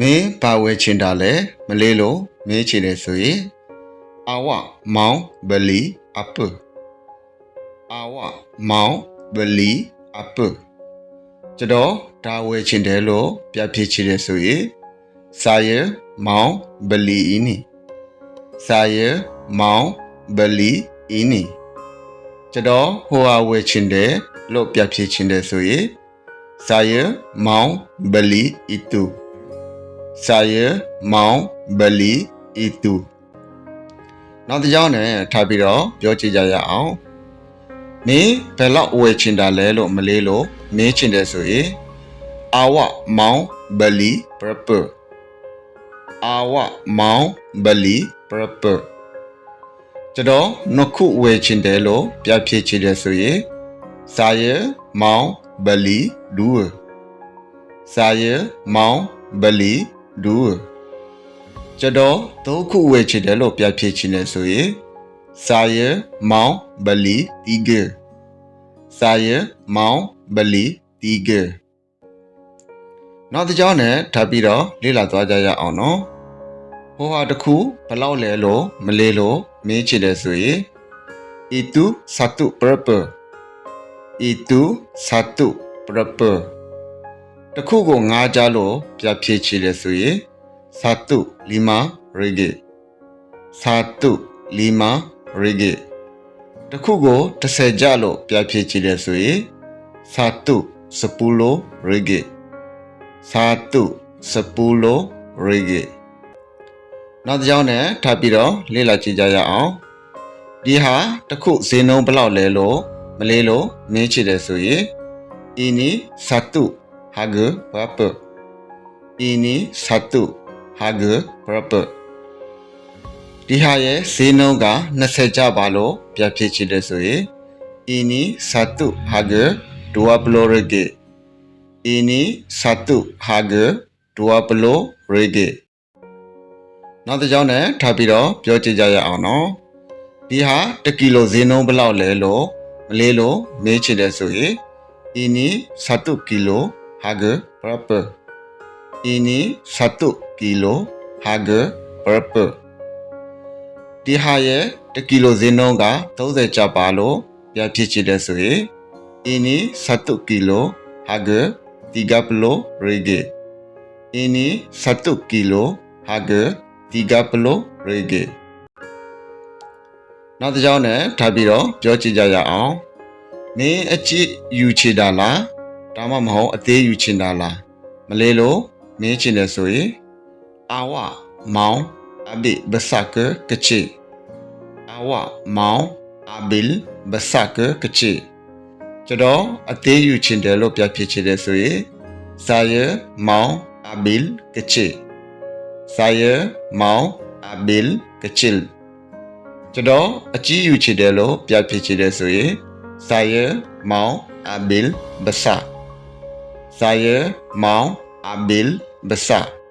မင်းဘာဝဲချင်တာလဲမလေးလို့မင်းချင်တယ်ဆိုရင်အာဝမောင်ဘလီအပအာဝမောင်ဘလီအပကျွန်တော်ဒါဝဲချင်တယ်လို့ပြဖြစ်ချင်တယ်ဆိုရင်စာရမောင်ဘလီအင်းနီစာရမောင်ဘလီအင်းနီကျွန်တော်ဟိုဟာဝဲချင်တယ်လို့ပြဖြစ်ချင်တယ်ဆိုရင်စာရမောင်ဘလီအီတူ saya mau beli itu နောက်တစ်ကြောင်းနဲ့ထားပြီးတော့ပြောကြည့်ကြရအောင်မင်းဘယ်လောက်ဝယ်ချင်တာလဲလို့မလေးလို့မင်းချင်တယ်ဆိုရင်အာဝမောင်ဘလီပရပအာဝမောင်ဘလီပရပကျွန်တော်နှစ်ခုဝယ်ချင်တယ်လို့ပြဖြစ်ချင်တယ်ဆိုရင်စာရမောင်ဘလီဒူစာရမောင်ဘလီ ဒူကျွန်တော်သုံးခုဝယ်ချင်တယ်လို့ပြဖြစ်ချင်တယ်ဆိုရင်စာရမောင်ဘလီတီဂစာရမောင်ဘလီတီဂနောက်တစ်ကြောင်းနဲ့ထပ်ပြီးတော့လေ့လာသွားကြရအောင်နော်ဟိုဟာတစ်ခုဘလောက်လဲလို့မလေးလို့မင်းချင်တယ်ဆိုရင် itu satu berapa itu satu berapa တ စ်ခုကိုငါးကြားလို့ပြဖြည့်ချီလဲဆိုရင်စာတုလီမာရေဂေစာတုလီမာရေဂေတစ်ခုကို30ကြားလို့ပြဖြည့်ချီလဲဆိုရင်စာတုစပူလိုရေဂေစာတုစပူလိုရေဂေနောက်တစ်ကြောင်းနဲ့ထပ်ပြီးတော့လေ့လာကြည့်ကြရအောင်ဒီဟာတစ်ခုဈေးနှုန်းဘယ်လောက်လဲလို့မလေးလို့မင်းချစ်တယ်ဆိုရင် ini satu harga berapa? Ini satu harga berapa? ဒီဟာရဲ့ဈေးနှုန်းက20ကျပါလို့ပြဖြစ်ချင်တယ်ဆိုရင် ini satu harga 20 ringgit. ini satu harga 20 ringgit. နောက်တစ်ကြောင်းနဲ့ထားပြီးတော့ပြောကြည့်ကြရအောင်နော်ဒီဟာ1ကီလိုဈေးနှုန်းဘယ်လောက်လဲလို့မလေးလို့မေးချင်တယ်ဆိုရင် ini 1 kilo harga berapa? Ini 1 kilo harga berapa? ဒီဟာရဲ့1ကီလိုဈေးနှုန်းက30ကျပ်ပါလို့ပြဖြစ်ချင်တယ်ဆိုရင် ini 1 kilo harga 30 ringgit. ini 1 kilo harga 30 ringgit. နောက်တစ်ကြောင်းနဲ့ထားပြီးတော့ပြောကြည့်ကြရအောင်မင်းအချစ်ယူချင်တာလား ဒါမှမဟုတ်အသေးယူချင်တာလားမလေးလို့မင်းချင်တယ်ဆိုရင်အာဝမောင်အဘိဘဆကကချီအာဝမောင်အဘိလဘဆကကချီကျွန်တော်အသေးယူချင်တယ်လို့ပြဖြစ်ချင်တယ်ဆိုရင်စာရမောင်အဘိလကချီစာရမောင်အဘိလကချီကျွန်တော်အကြီးယူချင်တယ်လို့ပြဖြစ်ချင်တယ်ဆိုရင် saya mau ambil besar. Saya mau ambil besar.